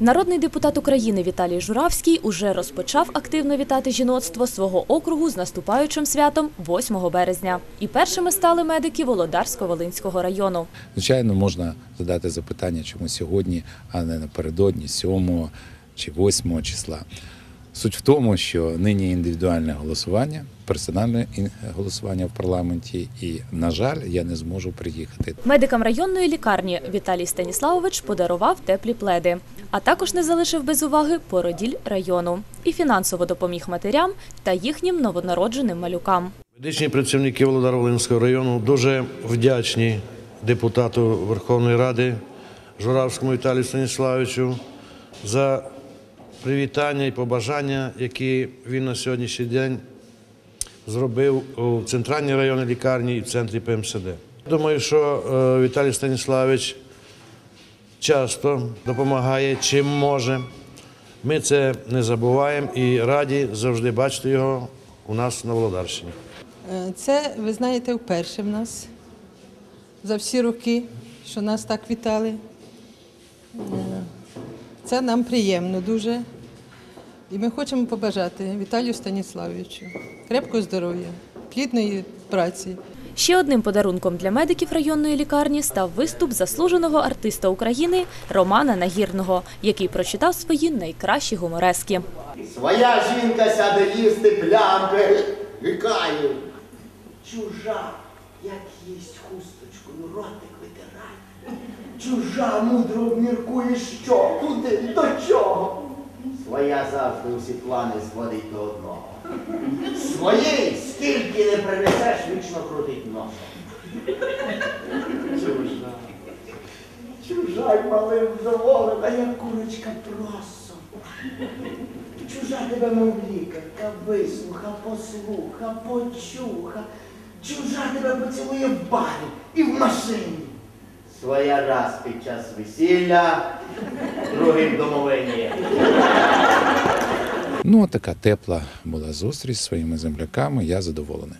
Народний депутат України Віталій Журавський уже розпочав активно вітати жіноцтво свого округу з наступаючим святом 8 березня. І першими стали медики Володарсько-Волинського району. Звичайно, можна задати запитання, чому сьогодні, а не напередодні 7 чи 8 числа. Суть в тому, що нині індивідуальне голосування, персональне голосування в парламенті, і, на жаль, я не зможу приїхати. Медикам районної лікарні Віталій Станіславович подарував теплі пледи, а також не залишив без уваги породіль району і фінансово допоміг матерям та їхнім новонародженим малюкам. Медичні працівники Володаро-Волинського району дуже вдячні депутату Верховної Ради Журавському Віталію Станіславовичу за привітання і побажання, які він на сьогоднішній день зробив у центральній районній лікарні і в центрі ПМСД. Думаю, що е, Віталій Станіславович часто допомагає, чим може. Ми це не забуваємо і раді завжди бачити його у нас на Володарщині. Е, Це, ви знаєте, вперше в нас за всі роки, що нас так вітали. Е, Це нам приємно дуже. І ми хочемо побажати Віталію Станіславовичу крепкого здоров'я, плідної праці. Ще одним подарунком для медиків районної лікарні став виступ заслуженого артиста України Романа Нагірного, який прочитав свої найкращі гуморески. Своя жінка сяде їсти плямки, гикає. Чужа, як їсть хусточкою, ротик витирає. Чужа мудро обміркує, що, куди, до чого. Своя завжди усі плани зводить до одного. Своєї скільки не принесеш, вічно крутить носом. Чужа. Чужа й малим вдоволена, як курочка просом. Чужа тебе, мов лікарка, вислуха, послуха, почуха. Чужа тебе поцілує в барі і в машині. Своя раз під час весілля, другим домовині. Ну, така тепла була зустріч зі своїми земляками. Я задоволений.